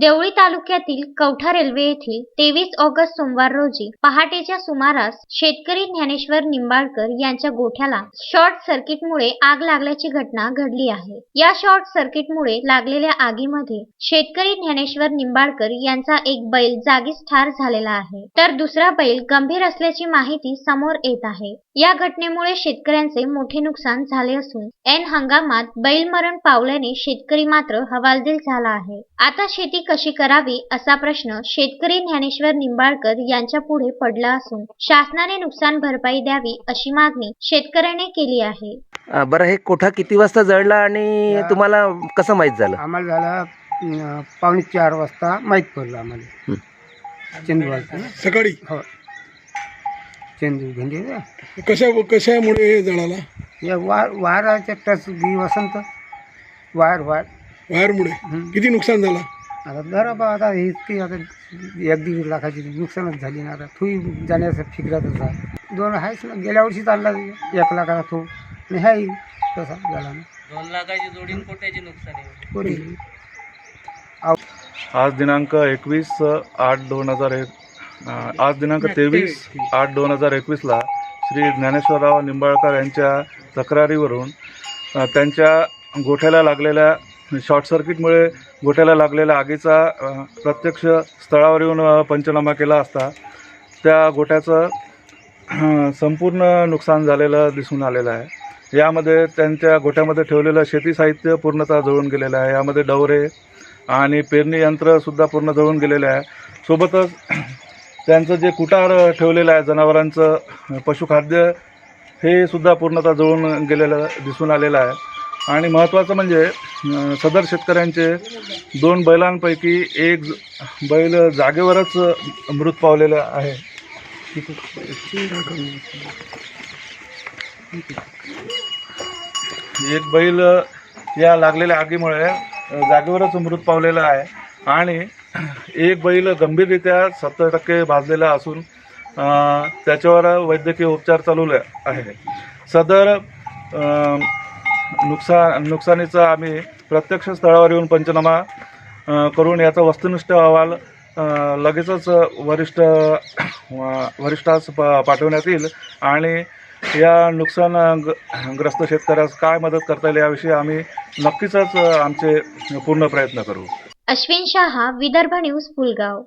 देवळी तालुक्यातील कवठा रेल्वे येथील तेवीस ऑगस्ट सोमवार रोजी पहाटेच्या सुमारास शेतकरी ज्ञानेश्वर निंबाळकर यांच्या गोठ्याला शॉर्ट सर्किटमुळे आग लागल्याची घटना घडली आहे. या शॉर्ट सर्किटमुळे लागलेल्या आगीमध्ये शेतकरी ज्ञानेश्वर निंबाळकर यांचा एक बैल जागीच ठार झालेला आहे. तर दुसरा बैल गंभीर असल्याची माहिती समोर येत आहे. या घटनेमुळे शेतकऱ्यांचे मोठे नुकसान झाले असून ऐन हंगामात बैल मरण पावल्याने शेतकरी मात्र हवालदिल झाला आहे. आता शेती कशी करावी असा प्रश्न शेतकरी ज्ञानेश्वर निंबाळकर यांच्या पुढे पडला असून शासनाने नुकसान भरपाई द्यावी अशी मागणी शेतकऱ्याने केली आहे. अ, बरं हे कोठा किती वाजता जळला आणि तुम्हाला कसं माहीत झालं? आम्हाला झाला पावणे चार वाजता माहीत पडलं आम्हाला. चंदू सकाळी? हो. चंदू ना. कशा कशामुळे हे जळाला? या वार वाराच्या टच वसंत वार वार. वायरमुळे हं. किती नुकसान झालं? आता जरा बा आता हे इतकी आता एक दीड लाखाची नुकसानच झाली ना आता. थुई जाण्याचा फिकरातच आहे दोन आहेच ना गेल्या वर्षी चालला एक लाखाचा थो आणि हाय तसा झाला ना. दोन लाखाची जोडीन कोट्याची नुकसान आहे. कोटी आज दिनांक एकवीस आठ दोन हजार एक आज दिनांक तेवीस आठ दोन हजार एकवीसला श्री ज्ञानेश्वरराव निंबाळकर यांच्या तक्रारीवरून त्यांच्या गोठ्याला लागलेल्या शॉर्ट सर्किटमुळे गोठ्याला लागलेल्या आगीचा प्रत्यक्ष स्थळावर येऊन पंचनामा केला असता त्या गोठ्याचं संपूर्ण नुकसान झालेलं दिसून आलेलं आहे. यामध्ये त्यांच्या गोठ्यामध्ये ठेवलेलं शेती साहित्य पूर्णतः जळून गेलेलं आहे. यामध्ये डवरे आणि पेरणी यंत्रसुद्धा पूर्ण जळून गेलेलं आहे. सोबतच त्यांचं जे कुटार ठेवलेलं आहे जनावरांचं पशुखाद्य हे सुद्धा पूर्णतः जळून गेलेलं दिसून आलेलं आहे. आणि महत्त्वाचं म्हणजे सदर शेतकऱ्यांचे दोन बैलांपैकी एक ज- बैल जागेवरच मृत पावलेलं आहे. एक बैल या लागलेल्या आगीमुळे जागेवरच मृत पावलेला आहे. आणि एक बैल गंभीररित्या सत्तर टक्के भाजलेला असून त्याच्यावर वैद्यकीय उपचार चालू आहे. सदर नुकसान नुकसानीचा आम्ही प्रत्यक्ष स्थळावर येऊन पंचनामा करून याचा वस्तुनिष्ठ अहवाल लगेचच वरिष्ठ वरिष्ठास प पाठवण्यात येईल. आणि या नुकसान ग्रस्त शेतकऱ्यास काय मदत करता येईल याविषयी आम्ही नक्कीच आमचे पूर्ण प्रयत्न करू. अश्विन शहा विदर्भ न्यूज पुलगाव.